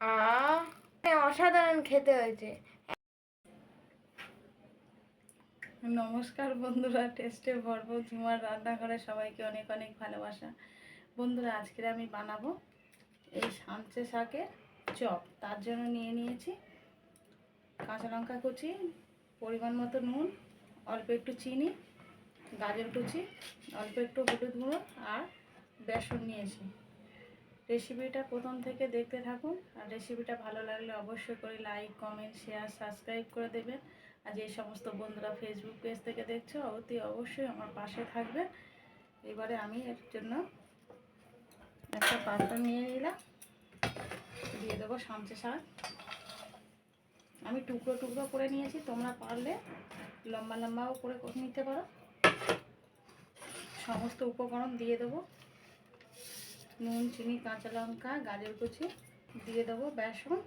আ অসাধারণ খেতে হয়েছে। নমস্কার বন্ধুরা, টেস্টে ভরপুর ঝুমার রান্নাঘরে সবাইকে অনেক অনেক ভালোবাসা। বন্ধুরা আজকে আমি বানাবো এই সামচে শাকের চপ। তার জন্য নিয়ে নিয়েছি কাঁচা লঙ্কা কুচি, পরিমাণ মতো নুন, অল্প একটু চিনি, গাজর কুচি, অল্প একটু হলুদ গুঁড়ো আর বেসন নিয়েছি। রেসিপিটা প্রথম থেকে দেখতে থাকুন। আর রেসিপিটা ভালো লাগলে অবশ্যই করে লাইক কমেন্ট শেয়ার সাবস্ক্রাইব করে দেবেন। আর যে সমস্ত বন্ধুরা ফেসবুক পেজ থেকে দেখছ, অতি অবশ্যই আমার পাশে থাকবে। এবারে আমি এর জন্য একটা পাত্র নিয়ে নিলাম। দিয়ে দেবো সামচে শাক। আমি টুকরো টুকরো করে নিয়েছি, তোমরা পারলে লম্বা লম্বাও করে নিতে পারো। সমস্ত উপকরণ দিয়ে দেবো। নুন, চিনি, কাঁচা লঙ্কা, গাজর কুচি দিয়ে দেবো বেসন।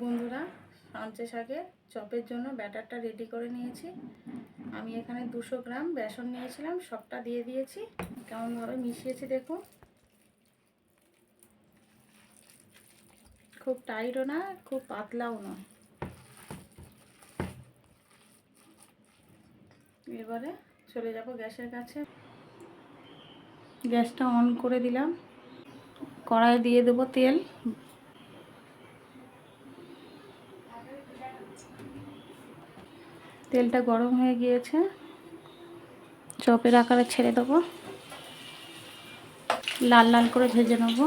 বন্ধুরা সামচে শাকে চপের জন্য ব্যাটারটা রেডি করে নিয়েছি। আমি এখানে দুশো গ্রাম বেসন নিয়েছিলাম, সবটা দিয়ে দিয়েছি। কেমনভাবে মিশিয়েছি দেখুন। খুব টাইটও না, খুব পাতলাও নয়। এবারে চলে যাব গ্যাসের কাছে। গ্যাসটা অন করে দিলাম। কড়াই দিয়ে দেবো তেল। তেলটা গরম হয়ে গিয়েছে। চপের আকারে ছেড়ে দেবো। লাল লাল করে ভেজে নেব।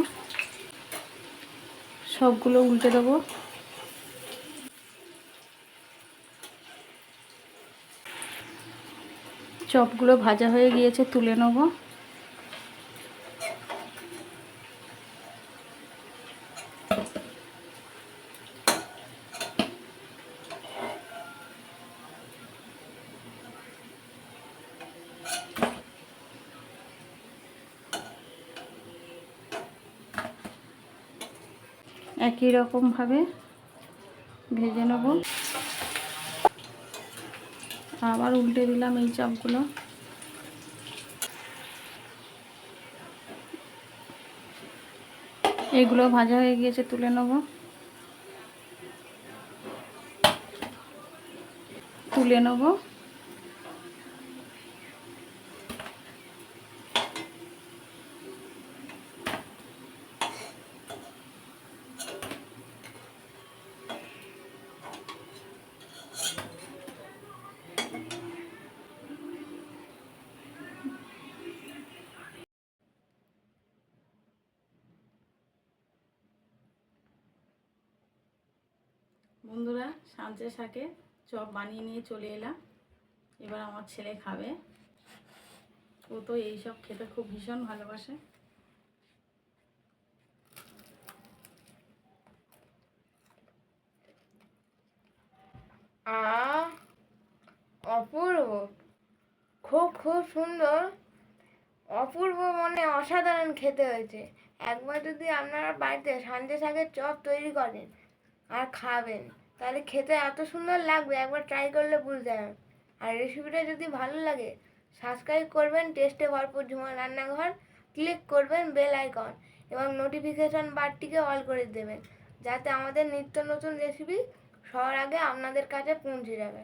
সবগুলো উল্টে দেবো। চপগুলো ভাজা হয়ে গিয়েছে তুলে নেব। একই রকমভাবে ভেজে নেব। আবার উল্টে দিলাম এই চাপগুলো। এগুলো ভাজা হয়ে গিয়েছে, তুলে নেব। তুলে নেব। বন্ধুরা সাঁচে শাকে চপ বানিয়ে নিয়ে চলে এলাম। এবার আমার ছেলে খাবে। ও তো এইসব খেতে খুব ভীষণ ভালোবাসে। আ, অপূর্ব। খুব খুব সুন্দর। অপূর্ব মনে অসাধারণ খেতে হয়েছে। একবার যদি আপনারা বাড়িতে সানডে শাকের চপ তৈরি করেন আর খাবেন তাহলে খেতে এত সুন্দর লাগবে, একবার ট্রাই করলে বুঝতে হবে আর রেসিপিটা যদি ভালো লাগে সাবস্ক্রাইব করবেন টেস্টে ভরপুর ঝুমা রান্নাঘর ক্লিক করবেন বেল আইকন এবং নোটিফিকেশন বারটিকে অল করে দেবেন, যাতে আমাদের নিত্য নতুন রেসিপি সবার আগে আপনাদের কাছে পৌঁছে যাবে।